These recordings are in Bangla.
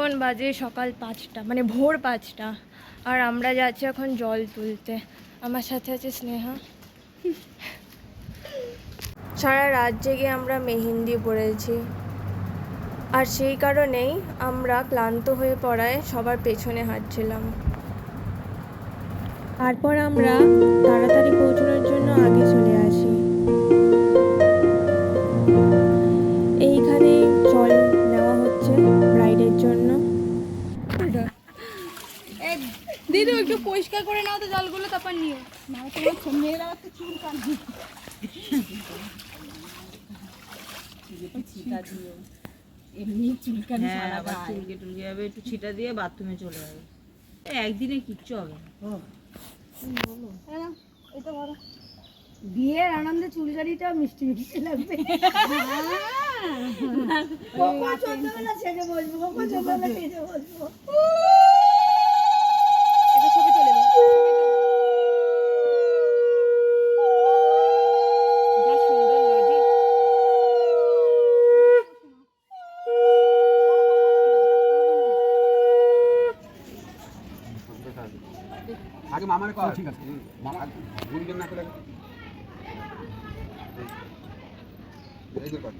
এখন বাজে সকাল পাঁচটা মানে ভোর পাঁচটা। আর আমরা যাচ্ছি এখন জল তুলতে। আমার সাথে আছে স্নেহা। সারা রাত জেগে আমরা মেহেন্দি পড়েছি আর সেই কারণেই আমরা ক্লান্ত হয়ে পড়ায় সবার পেছনে হাঁটছিলাম। তারপর আমরা তাড়াতাড়ি পৌঁছানোর দিদি একটু পরিষ্কার করে নাও তো জলগুলো তারপর নিও। হ্যাঁ আবার চুলকে টুলকে যাবে একটু ছিটা দিয়ে বাথরুমে চলে যাবে। একদিনে কিচ্ছু হবে না। বিয়ের আনন্দে চুলকারিটা মিষ্টি মিষ্টি লাগবে। ছবি তুলে দাও যা সুন্দর নদী আগে মামারে কর ঠিক আছে। মামা না করে? এই যে কর।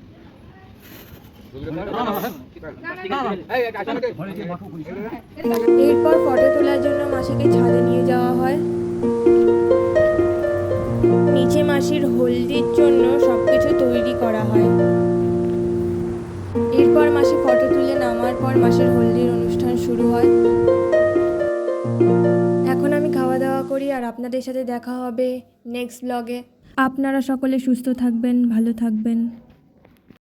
এরপর ফটো তোলার জন্য মাসিকে ছাদে নিয়ে যাওয়া হয়। নিচে মাসির হলদির জন্য সব কিছু তৈরি করা হয়। এরপর মাসি ফটো তুলে নামার পর মাসির হলদির করি আর আপনাদের সাথে দেখা হবে নেক্সট ব্লগে আপনারা সকলে সুস্থ থাকবেন ভালো থাকবেন।